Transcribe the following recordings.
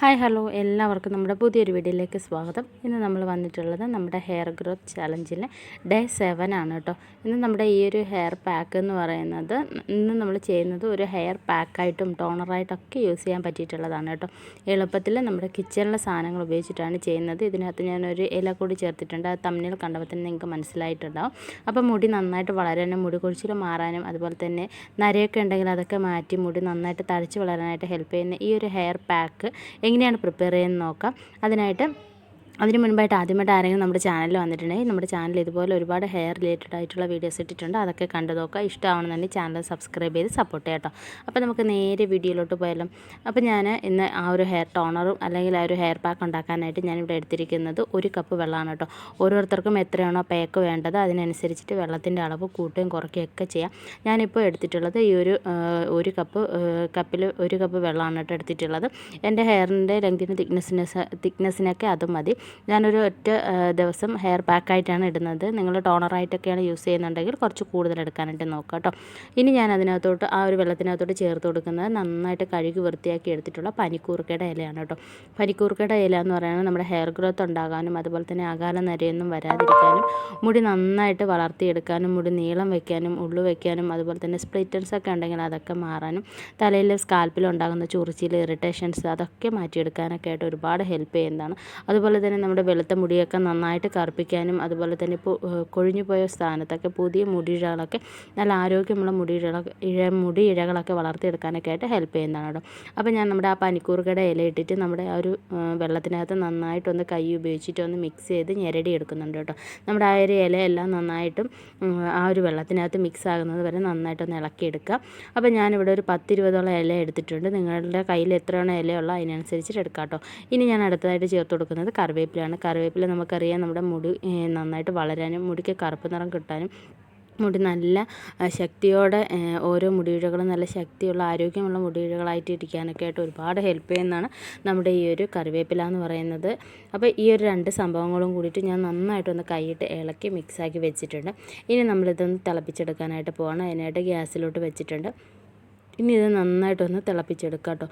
Hi hello. എല്ലാവർക്കും നമ്മുടെ പുതിയൊരു വീഡിയോയിലേക്ക് സ്വാഗതം. ഇന്ന് നമ്മൾ വന്നിട്ടുള്ളത് നമ്മുടെ ഹെയർ ഗ്രോത്ത് ചലഞ്ചിലെ ഡേ സെവൻ ആണ് കേട്ടോ. ഇന്ന് നമ്മുടെ ഈ ഒരു ഹെയർ പാക്ക് എന്ന് പറയുന്നത് ഇന്ന് നമ്മൾ ചെയ്യുന്നത് ഒരു ഹെയർ പാക്കായിട്ടും ടോണറായിട്ടൊക്കെ യൂസ് ചെയ്യാൻ പറ്റിയിട്ടുള്ളതാണ് കേട്ടോ. എളുപ്പത്തിൽ നമ്മുടെ കിച്ചണിലെ സാധനങ്ങൾ ഉപയോഗിച്ചിട്ടാണ് ചെയ്യുന്നത്. ഇതിനകത്ത് ഞാനൊരു ഇല കൂടി ചേർത്തിട്ടുണ്ട്. അത് തമ്മിൽ കണ്ടപ്പോൾ തന്നെ നിങ്ങൾക്ക് മനസ്സിലായിട്ടുണ്ടാവും. അപ്പോൾ മുടി നന്നായിട്ട് വളരാനും മുടി കൊഴിച്ചിൽ മാറാനും അതുപോലെ തന്നെ നരയൊക്കെ ഉണ്ടെങ്കിൽ അതൊക്കെ മാറ്റി മുടി നന്നായിട്ട് തഴച്ച് വളരാനായിട്ട് ഹെൽപ്പ് ചെയ്യുന്ന ഈ ഒരു ഹെയർ പാക്ക് എങ്ങനെയാണ് പ്രിപ്പയർ ചെയ്യുന്നത് നോക്കാം. അതിനായിട്ട് അതിന് മുൻപായിട്ട് ആദ്യമായിട്ട് ആരെങ്കിലും നമ്മുടെ ചാനലിൽ വന്നിട്ടുണ്ടെങ്കിൽ നമ്മുടെ ചാനൽ ഇതുപോലെ ഒരുപാട് ഹെയർ റിലേറ്റഡ് ആയിട്ടുള്ള വീഡിയോസ് ഇട്ടിട്ടുണ്ട്. അതൊക്കെ കണ്ടു നോക്കുക. ഇഷ്ടമാണെന്നുണ്ടെങ്കിൽ ചാനൽ സബ്സ്ക്രൈബ് ചെയ്ത് സപ്പോർട്ട് ചെയ്യാം കേട്ടോ. അപ്പോൾ നമുക്ക് നേരെ വീഡിയോയിലോട്ട് പോയാലും. അപ്പോൾ ഞാൻ ഇന്ന് ആ ഒരു ഹെയർ ടോണറും അല്ലെങ്കിൽ ആ ഒരു ഹെയർ പാക്ക് ഉണ്ടാക്കാനായിട്ട് ഞാനിവിടെ എടുത്തിരിക്കുന്നത് ഒരു കപ്പ് വെള്ളമാണ് കേട്ടോ. ഓരോരുത്തർക്കും എത്രയാണോ പാക്ക് വേണ്ടത് അതിനനുസരിച്ചിട്ട് വെള്ളത്തിന്റെ അളവ് കൂട്ടുകയും കുറയ്ക്കുകയൊക്കെ ചെയ്യാം. ഞാനിപ്പോൾ എടുത്തിട്ടുള്ളത് ഈ ഒരു ഒരു കപ്പ് കപ്പിൽ ഒരു കപ്പ് വെള്ളമാണ് കേട്ടോ എടുത്തിട്ടുള്ളത്. എന്റെ ഹെയറിന്റെ ലെങ്തിന് തിക്നെസ്സിനെ തിക്നെസ്സിനൊക്കെ അത് മതി. ഞാനൊരു ഒറ്റ ദിവസം ഹെയർ പാക്കായിട്ടാണ് ഇടുന്നത്. നിങ്ങൾ ടോണറായിട്ടൊക്കെയാണ് യൂസ് ചെയ്യുന്നുണ്ടെങ്കിൽ കുറച്ച് കൂടുതൽ എടുക്കാനായിട്ട് നോക്കുക കേട്ടോ. ഇനി ഞാൻ അതിനകത്തോട്ട് ആ ഒരു വെള്ളത്തിനകത്തോട്ട് ചേർത്ത് കൊടുക്കുന്നത് നന്നായിട്ട് കഴുകി വൃത്തിയാക്കി എടുത്തിട്ടുള്ള പനിക്കൂർക്കയുടെ ഇലയാണ് കേട്ടോ. പനിക്കൂർക്കയുടെ ഇല എന്ന് പറയുന്നത് നമ്മുടെ ഹെയർ ഗ്രോത്ത് ഉണ്ടാകാനും അതുപോലെ തന്നെ അകാല നരയൊന്നും വരാതിരിക്കാനും മുടി നന്നായിട്ട് വളർത്തിയെടുക്കാനും മുടി നീളം വെക്കാനും ഉള്ളു വെക്കാനും അതുപോലെ തന്നെ സ്പ്ലിറ്റൻസ് ഒക്കെ ഉണ്ടെങ്കിൽ അതൊക്കെ മാറാനും തലയിൽ സ്കാൽപ്പിൽ ഉണ്ടാകുന്ന ചൊറിച്ചിൽ ഇറിറ്റേഷൻസ് അതൊക്കെ മാറ്റിയെടുക്കാനൊക്കെ ആയിട്ട് ഒരുപാട് ഹെൽപ്പ് ചെയ്യുന്നതാണ്. അതുപോലെ തന്നെ നമ്മുടെ വെളുത്ത മുടിയൊക്കെ നന്നായിട്ട് കറുപ്പിക്കാനും അതുപോലെ തന്നെ കൊഴിഞ്ഞു പോയ സ്ഥാനത്തൊക്കെ പുതിയ മുടിയിഴകളൊക്കെ നല്ല ആരോഗ്യമുള്ള മുടിയിഴകളൊക്കെ ഇഴ മുടി ഇഴകളൊക്കെ വളർത്തിയെടുക്കാനൊക്കെ ആയിട്ട് ഹെൽപ്പ് ചെയ്യുന്നതാണ് കേട്ടോ അപ്പോൾ ഞാൻ നമ്മുടെ ആ പനിക്കൂർക്കയുടെ ഇല ഇട്ടിട്ട് നമ്മുടെ ആ ഒരു വെള്ളത്തിനകത്ത് നന്നായിട്ടൊന്ന് കൈ ഉപയോഗിച്ചിട്ട് ഒന്ന് മിക്സ് ചെയ്ത് ഞെരടി എടുക്കുന്നുണ്ട് കേട്ടോ നമ്മുടെ ആ ഒരു ഇലയെല്ലാം നന്നായിട്ടും ആ ഒരു വെള്ളത്തിനകത്ത് മിക്സ് ആകുന്നത് വരെ നന്നായിട്ടൊന്ന് ഇളക്കിയെടുക്കുക. അപ്പോൾ ഞാനിവിടെ ഒരു പത്തിരുപതോളം ഇല എടുത്തിട്ടുണ്ട്. നിങ്ങളുടെ കയ്യിൽ എത്രയാണോ ഇലയുള്ള അതിനനുസരിച്ചിട്ട് എടുക്കാം കേട്ടോ ഇനി ഞാൻ അടുത്തതായിട്ട് ചേർത്ത് കൊടുക്കുന്നത് കറിവേപ്പിലയാണ്. കറിവേപ്പില നമുക്കറിയാം നമ്മുടെ മുടി നന്നായിട്ട് വളരാനും മുടിക്ക് കറുപ്പ് നിറം കിട്ടാനും മുടി നല്ല ശക്തിയോടെ ഓരോ മുടിയിഴകളും നല്ല ശക്തിയുള്ള ആരോഗ്യമുള്ള മുടിയിഴകളായിട്ട് ഇരിക്കാനൊക്കെ ആയിട്ട് ഒരുപാട് ഹെൽപ്പ് ചെയ്യുന്നതാണ് നമ്മുടെ ഈ ഒരു കറിവേപ്പില എന്ന് പറയുന്നത്. അപ്പോൾ ഈ ഒരു രണ്ട് സംഭവങ്ങളും കൂടിയിട്ട് ഞാൻ നന്നായിട്ടൊന്ന് കൈയിട്ട് ഇളക്കി മിക്സാക്കി വെച്ചിട്ടുണ്ട്. ഇനി നമ്മളിതൊന്ന് തിളപ്പിച്ചെടുക്കാനായിട്ട് പോവാണ്. അതിനായിട്ട് ഗ്യാസിലോട്ട് വെച്ചിട്ടുണ്ട്. ഇനി ഇത് നന്നായിട്ടൊന്ന് തിളപ്പിച്ചെടുക്കാം കേട്ടോ.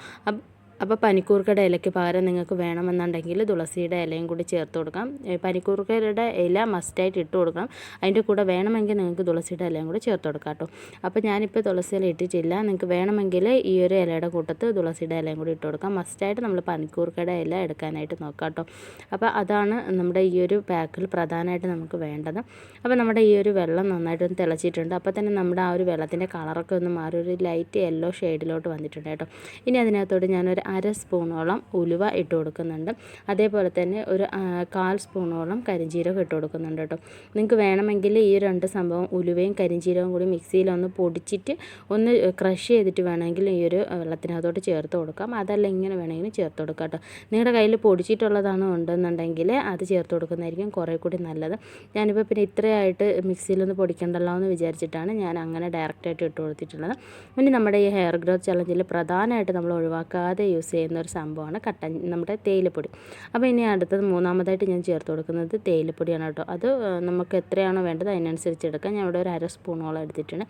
അപ്പോൾ പനിക്കൂർക്കയുടെ ഇലയ്ക്ക് പകരം നിങ്ങൾക്ക് വേണമെന്നുണ്ടെങ്കിൽ തുളസിയുടെ ഇലയും കൂടി ചേർത്ത് കൊടുക്കാം. പനിക്കൂർക്കയുടെ ഇല മസ്റ്റായിട്ട് ഇട്ട് കൊടുക്കണം. അതിന്റെ കൂടെ വേണമെങ്കിൽ നിങ്ങൾക്ക് തുളസിയുടെ ഇലയും കൂടി ചേർത്ത് കൊടുക്കാം കേട്ടോ. അപ്പോൾ ഞാനിപ്പോൾ തുളസി ഇല ഇട്ടിട്ടില്ല. നിങ്ങൾക്ക് വേണമെങ്കിൽ ഈ ഒരു ഇലയുടെ കൂട്ടത്ത് തുളസിയുടെ ഇലയും കൂടി ഇട്ട് കൊടുക്കാം. മസ്റ്റായിട്ട് നമ്മൾ പനിക്കൂർക്കയുടെ ഇല എടുക്കാനായിട്ട് നോക്കാം കേട്ടോ. അപ്പോൾ അതാണ് നമ്മുടെ ഈ ഒരു പാക്കിൽ പ്രധാനമായിട്ട് നമുക്ക് വേണ്ടത്. അപ്പോൾ നമ്മുടെ ഈ ഒരു വെള്ളം നന്നായിട്ടൊന്ന് തിളച്ചിട്ടുണ്ട്. അപ്പോൾ തന്നെ നമ്മുടെ ആ ഒരു വെള്ളത്തിന്റെ കളറൊക്കെ ഒന്ന് മാറി. ഒരു ലൈറ്റ് യെല്ലോ ഷെയ്ഡിലോട്ട് വന്നിട്ടുണ്ട് കേട്ടോ. ഇനി അതിനകത്തോട്ട് ഞാനൊരു അര സ്പൂണോളം ഉലുവ ഇട്ട് കൊടുക്കുന്നുണ്ട്. അതേപോലെ തന്നെ ഒരു കാൽ സ്പൂണോളം കരിഞ്ചീരകം ഇട്ട് കൊടുക്കുന്നുണ്ട് കേട്ടോ. നിങ്ങൾക്ക് വേണമെങ്കിൽ ഈ രണ്ട് സംഭവം ഉലുവയും കരിഞ്ചീരകവും കൂടി മിക്സിയിലൊന്ന് പൊടിച്ചിട്ട് ഒന്ന് ക്രഷ് ചെയ്തിട്ട് വേണമെങ്കിൽ ഈ ഒരു വെള്ളത്തിനകത്തോട്ട് ചേർത്ത് കൊടുക്കാം. അതല്ല ഇങ്ങനെ വേണമെങ്കിലും ചേർത്ത് കൊടുക്കാം കേട്ടോ. നിങ്ങളുടെ കയ്യിൽ പൊടിച്ചിട്ടുള്ളതാണ് ഉണ്ടെന്നുണ്ടെങ്കിൽ അത് ചേർത്ത് കൊടുക്കുന്നതായിരിക്കും കുറേ കൂടി നല്ലത്. ഞാനിപ്പോൾ പിന്നെ ഇത്രയായിട്ട് മിക്സിയിലൊന്ന് പൊടിക്കണ്ടല്ലോ എന്ന് വിചാരിച്ചിട്ടാണ് ഞാൻ അങ്ങനെ ഡയറക്റ്റായിട്ട് ഇട്ട് കൊടുത്തിട്ടുള്ളത്. ഇനി നമ്മുടെ ഈ ഹെയർ ഗ്രോത്ത് ചലഞ്ചിൽ പ്രധാനമായിട്ട് നമ്മൾ ഒഴിവാക്കാതെ യൂസ് ചെയ്യുന്ന ഒരു സംഭവമാണ് കട്ടൻ നമ്മുടെ തേയിലപ്പൊടി. അപ്പോൾ ഇനി അടുത്തത് മൂന്നാമതായിട്ട് ഞാൻ ചേർത്ത് കൊടുക്കുന്നത് തേയിലപ്പൊടിയാണ് കേട്ടോ. അത് നമുക്ക് എത്രയാണോ വേണ്ടത് അതിനനുസരിച്ച് എടുക്കാം. ഞാൻ ഇവിടെ ഒരു അര സ്പൂണോളം എടുത്തിട്ടുണ്ട്.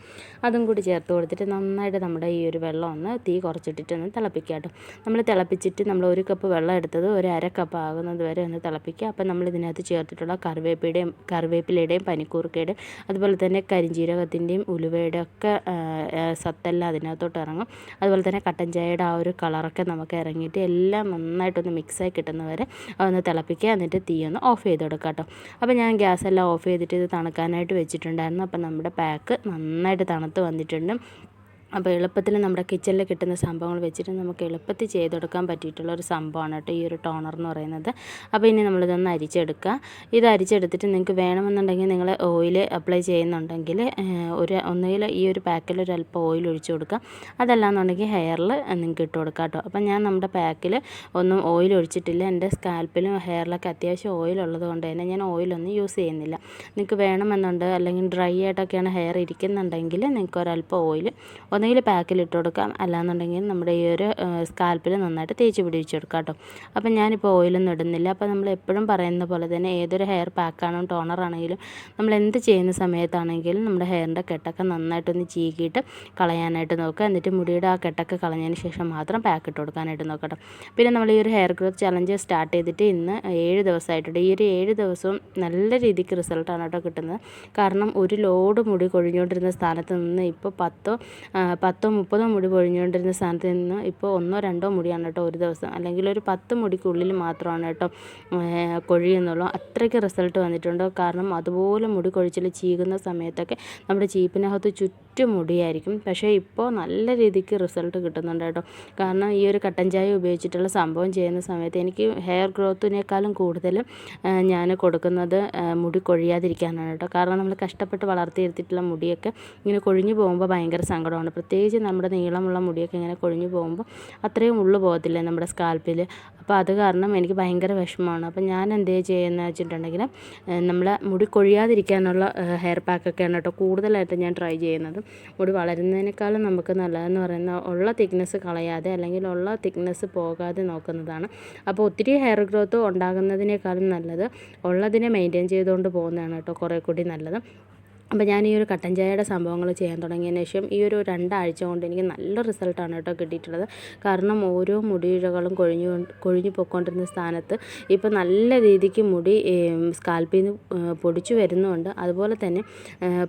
അതും കൂടി ചേർത്ത് കൊടുത്തിട്ട് നന്നായിട്ട് നമ്മുടെ ഈ ഒരു വെള്ളം ഒന്ന് തീ കുറച്ചിട്ടിട്ട് ഒന്ന് തിളപ്പിക്കുക കേട്ടോ. നമ്മൾ തിളപ്പിച്ചിട്ട് നമ്മൾ ഒരു കപ്പ് വെള്ളം എടുത്തത് ഒരു അര കപ്പ് ആകുന്നത് വരെ ഒന്ന് തിളപ്പിക്കുക. അപ്പോൾ നമ്മൾ ഇതിനകത്ത് ചേർത്തിട്ടുള്ള കറിവേപ്പിയുടെയും കറിവേപ്പിലയുടെയും പനിക്കൂർക്കയുടെയും അതുപോലെ തന്നെ കരിഞ്ജീരകത്തിന്റെയും ഉലുവയുടെ ഒക്കെ സത്തെല്ലാം അതിനകത്തോട്ട് ഇറങ്ങും. അതുപോലെ തന്നെ കട്ടൻ ചായയുടെ ആ ഒരു കളറൊക്കെ നമുക്ക് ഇറങ്ങിയിട്ട് എല്ലാം നന്നായിട്ടൊന്ന് മിക്സായി കിട്ടുന്നവരെ അതൊന്ന് തിളപ്പിക്കുക എന്നിട്ട് തീ ഒന്ന് ഓഫ് ചെയ്ത് കൊടുക്കുക കേട്ടോ. അപ്പോൾ ഞാൻ ഗ്യാസെല്ലാം ഓഫ് ചെയ്തിട്ട് ഇത് തണുക്കാനായിട്ട് വെച്ചിട്ടുണ്ടായിരുന്നു. അപ്പോൾ നമ്മുടെ പാക്ക് നന്നായിട്ട് തണുത്ത് വന്നിട്ടുണ്ട്. അപ്പോൾ എളുപ്പത്തിൽ നമ്മുടെ കിച്ചണിൽ കിട്ടുന്ന സംഭവങ്ങൾ വെച്ചിട്ട് നമുക്ക് എളുപ്പത്തിൽ ചെയ്തെടുക്കാൻ പറ്റിയിട്ടുള്ള ഒരു സംഭവമാണ് കേട്ടോ ഈ ഒരു ടോണർ എന്ന് പറയുന്നത്. അപ്പോൾ ഇനി നമ്മളിതൊന്ന് അരിച്ചെടുക്കുക. ഇത് അരിച്ചെടുത്തിട്ട് നിങ്ങൾക്ക് വേണമെന്നുണ്ടെങ്കിൽ നിങ്ങൾ ഓയിൽ അപ്ലൈ ചെയ്യുന്നുണ്ടെങ്കിൽ ഒരു ഒന്നുകിൽ ഈ ഒരു പാക്കിൽ ഒരു അല്പം ഓയിൽ ഒഴിച്ചു കൊടുക്കുക. അതല്ലാന്നുണ്ടെങ്കിൽ ഹെയറിൽ നിങ്ങൾക്ക് ഇട്ട് കൊടുക്കാം കേട്ടോ. അപ്പോൾ ഞാൻ നമ്മുടെ പാക്കിൽ ഒന്നും ഓയിൽ ഒഴിച്ചിട്ടില്ല. എന്റെ സ്കാൽപ്പിലും ഹെയറിലൊക്കെ അത്യാവശ്യം ഓയിൽ ഉള്ളത് കൊണ്ട് തന്നെ ഞാൻ ഓയിലൊന്നും യൂസ് ചെയ്യുന്നില്ല. നിങ്ങൾക്ക് വേണമെന്നുണ്ട് അല്ലെങ്കിൽ ഡ്രൈ ആയിട്ടൊക്കെയാണ് ഹെയർ ഇരിക്കുന്നുണ്ടെങ്കിൽ നിങ്ങൾക്ക് ഒരല്പം ഓയിൽ ഒന്ന് ഒന്നുകിൽ പാക്കിൽ ഇട്ട് കൊടുക്കാം അല്ലാന്നുണ്ടെങ്കിൽ നമ്മുടെ ഈ ഒരു സ്കാൽപ്പിൽ നന്നായിട്ട് തേച്ച് പിടിപ്പിച്ചെടുക്കാം കേട്ടോ അപ്പം ഞാനിപ്പോൾ ഓയിലൊന്നും ഇടുന്നില്ല അപ്പോൾ നമ്മൾ എപ്പോഴും പറയുന്ന പോലെ തന്നെ ഏതൊരു ഹെയർ പാക്കാണോ ടോണർ ആണെങ്കിലും നമ്മൾ എന്ത് ചെയ്യുന്ന സമയത്താണെങ്കിലും നമ്മുടെ ഹെയറിന്റെ കെട്ടൊക്കെ നന്നായിട്ടൊന്ന് ചീകിയിട്ട് കളയാനായിട്ട് നോക്കുക എന്നിട്ട് മുടിയുടെ ആ കെട്ടൊക്കെ കളഞ്ഞതിന് ശേഷം മാത്രം പാക്ക് ഇട്ട് കൊടുക്കാനായിട്ട് നോക്കട്ടെ പിന്നെ നമ്മൾ ഈ ഒരു ഹെയർ ഗ്രോത്ത് ചലഞ്ച് സ്റ്റാർട്ട് ചെയ്തിട്ട് ഇന്ന് ഏഴ് ദിവസമായിട്ടുണ്ട് ഈ ഒരു ഏഴ് ദിവസവും നല്ല രീതിക്ക് റിസൾട്ടാണ് കേട്ടോ കിട്ടുന്നത് കാരണം ഒരു ലോഡ് മുടി കൊഴിഞ്ഞുകൊണ്ടിരുന്ന സ്ഥാനത്ത് നിന്ന് ഇപ്പോൾ പത്തോ പത്തോ മുപ്പതോ മുടി പൊഴിഞ്ഞുകൊണ്ടിരുന്ന സ്ഥാനത്ത് നിന്ന് ഇപ്പോൾ ഒന്നോ രണ്ടോ മുടിയാണ് കേട്ടോ ഒരു ദിവസം. അല്ലെങ്കിൽ ഒരു പത്ത് മുടിക്കുള്ളിൽ മാത്രമാണ് കേട്ടോ കൊഴിയുന്നുള്ളൂ. അത്രയ്ക്ക് റിസൾട്ട് വന്നിട്ടുണ്ട്. കാരണം അതുപോലെ മുടി കൊഴിച്ചിൽ ചീകുന്ന സമയത്തൊക്കെ നമ്മുടെ ചീപ്പിനകത്ത് ചുറ്റും മുടിയായിരിക്കും. പക്ഷേ ഇപ്പോൾ നല്ല രീതിക്ക് റിസൾട്ട് കിട്ടുന്നുണ്ട് കേട്ടോ. കാരണം ഈ ഒരു കട്ടൻ ചായ ഉപയോഗിച്ചിട്ടുള്ള സംഭവം ചെയ്യുന്ന സമയത്ത് എനിക്ക് ഹെയർ ഗ്രോത്തിനേക്കാളും കൂടുതൽ ഞാൻ കൊടുക്കുന്നത് മുടി കൊഴിയാതിരിക്കാനാണ് കേട്ടോ. കാരണം നമ്മൾ കഷ്ടപ്പെട്ട് വളർത്തിയെടുത്തിട്ടുള്ള മുടിയൊക്കെ ഇങ്ങനെ കൊഴിഞ്ഞു പോകുമ്പോൾ ഭയങ്കര സങ്കടമാണ്. പ്രത്യേകിച്ച് നമ്മുടെ നീളമുള്ള മുടിയൊക്കെ ഇങ്ങനെ കൊഴിഞ്ഞു പോകുമ്പോൾ അത്രയും ഉള്ളു പോകത്തില്ലേ നമ്മുടെ സ്കാൽപ്പിൽ. അപ്പോൾ അത് കാരണം എനിക്ക് ഭയങ്കര വിഷമമാണ്. അപ്പോൾ ഞാൻ എന്തേ ചെയ്യുന്നത് വെച്ചിട്ടുണ്ടെങ്കിൽ നമ്മളെ മുടി കൊഴിയാതിരിക്കാനുള്ള ഹെയർ പാക്കൊക്കെയാണ് കേട്ടോ കൂടുതലായിട്ട് ഞാൻ ട്രൈ ചെയ്യുന്നത്. മുടി വളരുന്നതിനേക്കാളും നമുക്ക് നല്ലതെന്ന് പറയുന്ന ഉള്ള തിക്നെസ് കളയാതെ അല്ലെങ്കിൽ ഉള്ള തിക്നെസ് പോകാതെ നോക്കുന്നതാണ്. അപ്പോൾ ഒത്തിരി ഹെയർ ഗ്രോത്ത് ഉണ്ടാകുന്നതിനേക്കാളും നല്ലത് ഉള്ളതിനെ മെയിന്റെയിൻ ചെയ്തുകൊണ്ട് പോകുന്നതാണ് കേട്ടോ കുറേ കൂടി നല്ലത്. അപ്പോൾ ഞാൻ ഈ ഒരു കട്ടൻ ചായയുടെ സംഭവങ്ങൾ ചെയ്യാൻ തുടങ്ങിയതിന് ശേഷം ഈ ഒരു രണ്ടാഴ്ച കൊണ്ട് എനിക്ക് നല്ല റിസൾട്ടാണ് കേട്ടോ കിട്ടിയിട്ടുള്ളത്. കാരണം ഓരോ മുടിയിഴകളും കൊഴിഞ്ഞു കൊഴിഞ്ഞു പൊയ്ക്കൊണ്ടിരുന്ന സ്ഥാനത്ത് ഇപ്പോൾ നല്ല രീതിക്ക് മുടി സ്കാൽപ്പിൽ നിന്ന് പൊടിച്ചു വരുന്നുണ്ട്. അതുപോലെ തന്നെ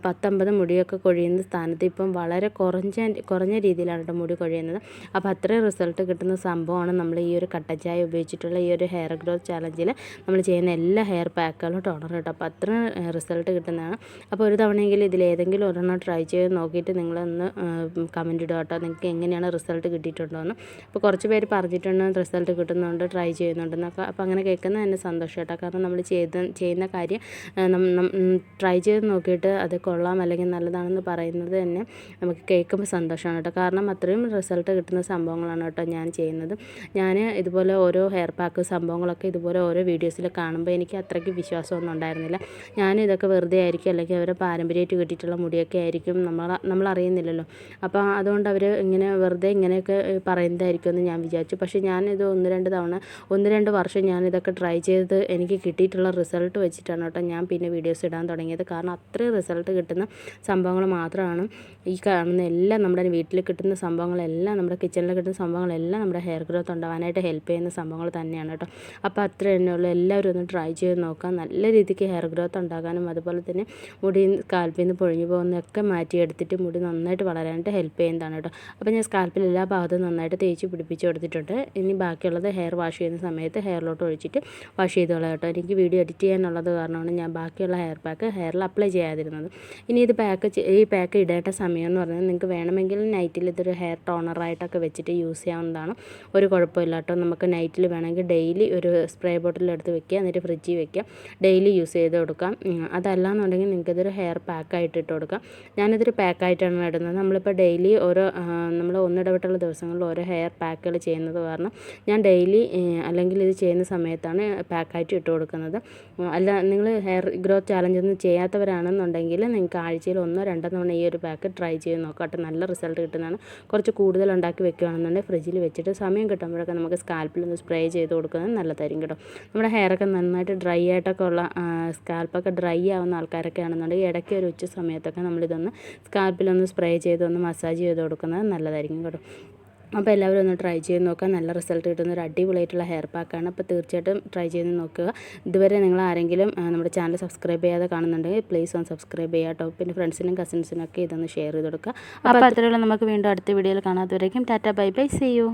പത്തൊമ്പത് മുടിയൊക്കെ കൊഴിയുന്ന സ്ഥാനത്ത് ഇപ്പം വളരെ കുറഞ്ഞ കുറഞ്ഞ രീതിയിലാണ് കേട്ടോ മുടി കൊഴിയുന്നത്. അപ്പോൾ അത്രയും റിസൾട്ട് കിട്ടുന്ന സംഭവമാണ് നമ്മൾ ഈ ഒരു കട്ടൻ ചായ ഉപയോഗിച്ചിട്ടുള്ള ഈ ഒരു ഹെയർ ഗ്രോത്ത് ചാലഞ്ചിൽ നമ്മൾ ചെയ്യുന്ന എല്ലാ ഹെയർ പാക്കുകളും ടോണർ കേട്ടോ. അപ്പോൾ അത്ര റിസൾട്ട് കിട്ടുന്നതാണ്. അപ്പോൾ ഒരു തവണയെങ്കിലും ഇതിലേതെങ്കിലും ഒരെണ്ണം ട്രൈ ചെയ്ത് നോക്കിയിട്ട് നിങ്ങളൊന്ന് കമന്റ് ഇടുക കേട്ടോ. നിങ്ങൾക്ക് എങ്ങനെയാണ് റിസൾട്ട് കിട്ടിയിട്ടുണ്ടോ എന്ന് അപ്പോൾ കുറച്ച് പേര് പറഞ്ഞിട്ടുണ്ട് റിസൾട്ട് കിട്ടുന്നുണ്ട് ട്രൈ ചെയ്യുന്നുണ്ടെന്നൊക്കെ അപ്പോൾ അങ്ങനെ കേൾക്കുന്നത് തന്നെ സന്തോഷം കേട്ടോ. കാരണം നമ്മൾ ചെയ്ത് ചെയ്യുന്ന കാര്യം ട്രൈ ചെയ്ത് നോക്കിയിട്ട് അത് കൊള്ളാം അല്ലെങ്കിൽ നല്ലതാണെന്ന് പറയുന്നത് തന്നെ നമുക്ക് കേൾക്കുമ്പോൾ സന്തോഷമാണ് കേട്ടോ. കാരണം അത്രയും റിസൾട്ട് കിട്ടുന്ന സംഭവങ്ങളാണ് കേട്ടോ ഞാൻ ചെയ്യുന്നത്. ഞാൻ ഇതുപോലെ ഓരോ ഹെയർ പാക്ക് സംഭവങ്ങളൊക്കെ ഇതുപോലെ ഓരോ വീഡിയോസിൽ കാണുമ്പോൾ എനിക്ക് അത്രയ്ക്ക് വിശ്വാസമൊന്നും ഉണ്ടായിരുന്നില്ല. ഞാൻ ഇതൊക്കെ വെറുതെ ആയിരിക്കും അല്ലെങ്കിൽ അവരെ പാരമ്പര്യമായിട്ട് കിട്ടിയിട്ടുള്ള മുടിയൊക്കെ ആയിരിക്കും നമ്മൾ നമ്മൾ അറിയുന്നില്ലല്ലോ അപ്പോൾ അതുകൊണ്ട് അവർ ഇങ്ങനെ വെറുതെ ഇങ്ങനെയൊക്കെ പറയുന്നതായിരിക്കും എന്ന് ഞാൻ വിചാരിച്ചു. പക്ഷേ ഞാനിത് ഒന്ന് രണ്ട് തവണ ഒന്ന് രണ്ട് വർഷം ഞാനിതൊക്കെ ട്രൈ ചെയ്ത് എനിക്ക് കിട്ടിയിട്ടുള്ള റിസൾട്ട് വെച്ചിട്ടാണ് കേട്ടോ ഞാൻ പിന്നെ വീഡിയോസ് ഇടാൻ തുടങ്ങിയത്. കാരണം അത്രയും റിസൾട്ട് കിട്ടുന്ന സംഭവങ്ങൾ മാത്രമാണ് ഈ കാണുന്ന എല്ലാം നമ്മുടെ വീട്ടിൽ കിട്ടുന്ന സംഭവങ്ങളെല്ലാം നമ്മുടെ കിച്ചണിൽ കിട്ടുന്ന സംഭവങ്ങളെല്ലാം നമ്മുടെ ഹെയർ ഗ്രോത്ത് ഉണ്ടാവാനായിട്ട് ഹെൽപ്പ് ചെയ്യുന്ന സംഭവങ്ങൾ തന്നെയാണ് കേട്ടോ. അപ്പോൾ അത്ര തന്നെയുള്ളൂ എല്ലാവരും ഒന്ന് ട്രൈ ചെയ്ത് നോക്കാം. നല്ല രീതിക്ക് ഹെയർ ഗ്രോത്ത് ഉണ്ടാകാനും അതുപോലെ തന്നെ മുടി സ്കാൽപ്പിൽ നിന്ന് പൊഴിഞ്ഞു പോകുന്നതൊക്കെ മാറ്റിയെടുത്തിട്ട് മുടി നന്നായിട്ട് വളരാനായിട്ട് ഹെൽപ്പ് ചെയ്യുന്നതാണ് കേട്ടോ. അപ്പോൾ ഞാൻ സ്കാൽപ്പിൽ എല്ലാ ഭാഗത്തും നന്നായിട്ട് തേച്ച് പിടിപ്പിച്ച് കൊടുത്തിട്ടുണ്ട്. ഇനി ബാക്കിയുള്ളത് ഹെയർ വാഷ് ചെയ്യുന്ന സമയത്ത് ഹെയറിലോട്ട് ഒഴിച്ചിട്ട് വാഷ് ചെയ്തോളാം കേട്ടോ. എനിക്ക് വീഡിയോ എഡിറ്റ് ചെയ്യാനുള്ളത് കാരണമാണ് ഞാൻ ബാക്കിയുള്ള ഹെയർ പാക്ക് ഹെയറിൽ അപ്ലൈ ചെയ്യാതിരുന്നത്. ഇനി ഇത് പാക്ക് ഈ പാക്ക് ഇടേണ്ട സമയം എന്ന് പറഞ്ഞാൽ നിങ്ങൾക്ക് വേണമെങ്കിൽ നൈറ്റിൽ ഇതൊരു ഹെയർ ടോണറായിട്ടൊക്കെ വെച്ചിട്ട് യൂസ് ചെയ്യാവുന്നതാണ്. ഒരു കുഴപ്പമില്ല കേട്ടോ. നമുക്ക് നൈറ്റിൽ വേണമെങ്കിൽ ഡെയിലി ഒരു സ്പ്രേ ബോട്ടിലെടുത്ത് വെക്കുക. എന്നിട്ട് ഫ്രിഡ്ജിൽ വെക്കുക. ഡെയിലി യൂസ് ചെയ്ത് കൊടുക്കാം. അതല്ല എന്നുണ്ടെങ്കിൽ നിങ്ങൾക്കിതൊരു ഹെയർ പാക്കായിട്ട് ഇട്ട് കൊടുക്കാം ഞാനിതൊരു പാക്കായിട്ടാണ് ഇടുന്നത്. നമ്മളിപ്പോൾ ഡെയിലി ഓരോ നമ്മൾ ഒന്നിടവിട്ടുള്ള ദിവസങ്ങളിൽ ഓരോ ഹെയർ പാക്കുകൾ ചെയ്യുന്നത് കാരണം ഞാൻ ഡെയിലി അല്ലെങ്കിൽ ഇത് ചെയ്യുന്ന സമയത്താണ് പാക്കായിട്ട് ഇട്ട് കൊടുക്കുന്നത്. അല്ല നിങ്ങൾ ഹെയർ ഗ്രോത്ത് ചാലഞ്ച് ഒന്നും ചെയ്യാത്തവരാണെന്നുണ്ടെങ്കിൽ നിങ്ങൾക്ക് ആഴ്ചയിൽ ഒന്നോ രണ്ടോ തവണ ഈ ഒരു പാക്ക് ട്രൈ ചെയ്ത് നോക്കട്ടെ. നല്ല റിസൾട്ട് കിട്ടുന്നതാണ്. കുറച്ച് കൂടുതൽ ഉണ്ടാക്കി വെക്കുകയാണെന്നുണ്ടെങ്കിൽ ഫ്രിഡ്ജിൽ വെച്ചിട്ട് സമയം കിട്ടുമ്പോഴൊക്കെ നമുക്ക് സ്കാൽപ്പിൽ ഒന്ന് സ്പ്രേ ചെയ്ത് കൊടുക്കുന്നത് നല്ലതായിരിക്കും കേട്ടോ. നമ്മുടെ ഹെയറൊക്കെ നന്നായിട്ട് ഡ്രൈ ആയിട്ടൊക്കെ ഉള്ള സ്കാൽപ്പൊക്കെ ഡ്രൈ ആവുന്ന ആൾക്കാരൊക്കെ ആണെന്നുണ്ടെങ്കിൽ ഇടയ്ക്ക് ഒരു ഉച്ച സമയത്തൊക്കെ നമ്മളിതൊന്ന് സ്കാൽപ്പിലൊന്ന് സ്പ്രേ ചെയ്തൊന്ന് മസാജ് ചെയ്ത് കൊടുക്കുന്നത് നല്ലതായിരിക്കും കേട്ടോ. അപ്പോൾ എല്ലാവരും ഒന്ന് ട്രൈ ചെയ്ത് നോക്കുക. നല്ല റിസൾട്ട് കിട്ടുന്ന ഒരു അടിപൊളിയായിട്ടുള്ള ഹെയർ പാക്കാണ്. അപ്പോൾ തീർച്ചയായിട്ടും ട്രൈ ചെയ്ത് നോക്കുക. ഇതുവരെ നിങ്ങൾ ആരെങ്കിലും നമ്മുടെ ചാനൽ സബ്സ്ക്രൈബ് ചെയ്യാതെ കാണുന്നുണ്ടെങ്കിൽ പ്ലീസ് ഒന്ന് സബ്സ്ക്രൈബ് ചെയ്യുക കേട്ടോ. പിന്നെ ഫ്രണ്ട്സിനും കസിൻസിനും ഒക്കെ ഇതൊന്ന് ഷെയർ ചെയ്ത് കൊടുക്കുക. അപ്പോൾ അത്രയുള്ള നമുക്ക് വീണ്ടും അടുത്ത വീഡിയോയിൽ കാണാത്തവരേക്കും tata bye bye. See you